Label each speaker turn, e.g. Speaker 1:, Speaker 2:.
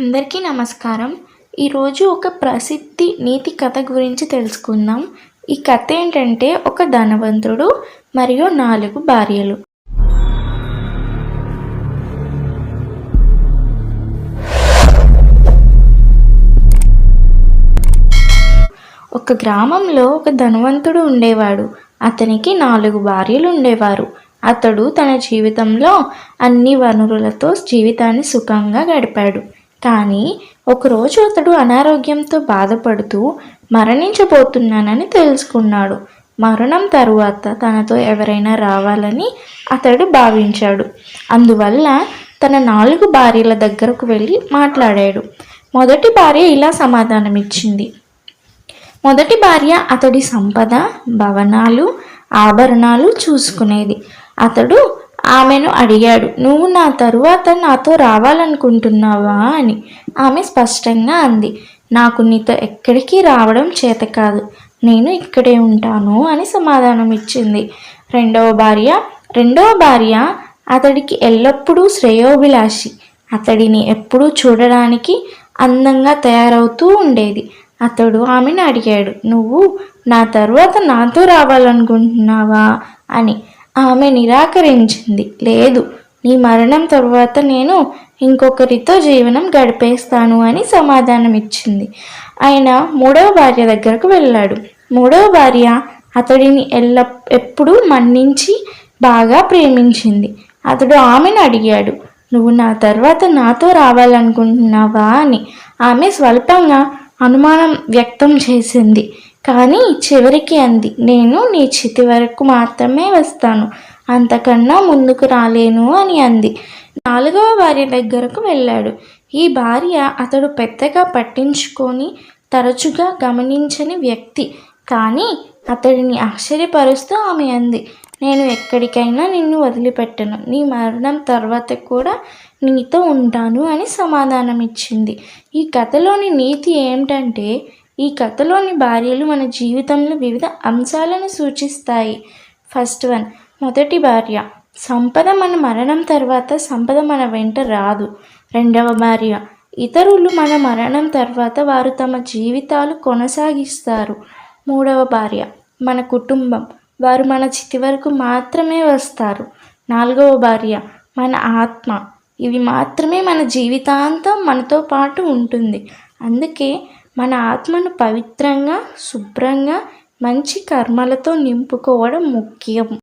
Speaker 1: అందరికీ నమస్కారం. ఈరోజు ఒక ప్రసిద్ధి నీతి కథ గురించి తెలుసుకుందాం. ఈ కథ ఏంటంటే ఒక ధనవంతుడు మరియు నాలుగు భార్యలు. ఒక గ్రామంలో ఒక ధనవంతుడు ఉండేవాడు. అతనికి నాలుగు భార్యలు ఉండేవారు. అతడు తన జీవితంలో అన్ని వనరులతో జీవితాన్ని సుఖంగా గడిపాడు. కానీ ఒకరోజు అతడు అనారోగ్యంతో బాధపడుతూ మరణించబోతున్నానని తెలుసుకున్నాడు. మరణం తరువాత తనతో ఎవరైనా రావాలని అతడు భావించాడు. అందువల్ల తన నాలుగు భార్యల దగ్గరకు వెళ్ళి మాట్లాడాడు. మొదటి భార్య ఇలా సమాధానమిచ్చింది. మొదటి భార్య అతడి సంపద భవనాలు ఆభరణాలు చూసుకునేది. అతడు ఆమెను అడిగాడు. నువ్వు నా తరువాత నాతో రావాలనుకుంటున్నావా? అని ఆమె స్పష్టంగా అంది. నాకు నీతో ఎక్కడికి రావడం చేత కాదు. నేను ఇక్కడే ఉంటాను అని సమాధానం ఇచ్చింది. రెండవ భార్య? రెండవ భార్య? అతడికి ఎల్లప్పుడూ శ్రేయోభిలాషి. అతడిని ఎప్పుడూ చూడడానికి అందంగా తయారవుతూ ఉండేది. అతడు ఆమెను అడిగాడు. నువ్వు నా తరువాత నాతో రావాలనుకుంటున్నావా? అని ఆమె నిరాకరించింది. లేదు నీ మరణం తరువాత నేను ఇంకొకరితో జీవనం గడిపేస్తాను అని సమాధానం ఇచ్చింది ఆయన మూడవ భార్య దగ్గరకు వెళ్ళాడు. మూడవ భార్య అతడిని ఎల్ల ఎప్పుడూ మన్నించి బాగా ప్రేమించింది. అతడు ఆమెను అడిగాడు నువ్వు నా తర్వాత నాతో రావాలనుకుంటున్నావా? అని. ఆమె స్వల్పంగా అనుమానం వ్యక్తం చేసింది. కానీ చివరికి అంది నేను నీ చితి వరకు మాత్రమే వస్తాను. అంతకన్నా ముందుకు రాలేను అని అంది. నాలుగవ భార్య దగ్గరకు వెళ్ళాడు. ఈ భార్య అతడు పెద్దగా పట్టించుకొని తరచుగా గమనించని వ్యక్తి. కానీ అతడిని ఆశ్చర్యపరుస్తూ ఆమె అంది నేను ఎక్కడికైనా నిన్ను వదిలిపెట్టను. నీ మరణం తర్వాత కూడా నీతో ఉంటాను అని సమాధానం ఇచ్చింది ఈ కథలోని నీతి ఏమిటంటే ఈ కథలోని భార్యలు మన జీవితంలో వివిధ అంశాలను సూచిస్తాయి. ఫస్ట్ వన్ మొదటి భార్య. సంపద మన మరణం తర్వాత సంపద మన వెంట రాదు. రెండవ భార్య. ఇతరులు మన మరణం తర్వాత వారు తమ జీవితాలు కొనసాగిస్తారు. మూడవ భార్య. మన కుటుంబం. వారు మన చితి వరకు మాత్రమే వస్తారు. నాలుగవ భార్య మన ఆత్మ. ఇవి మాత్రమే మన జీవితాంతం మనతో పాటు ఉంటుంది. అందుకే మన ఆత్మను పవిత్రంగా శుభ్రంగా మంచి కర్మలతో నింపుకోవడం ముఖ్యం.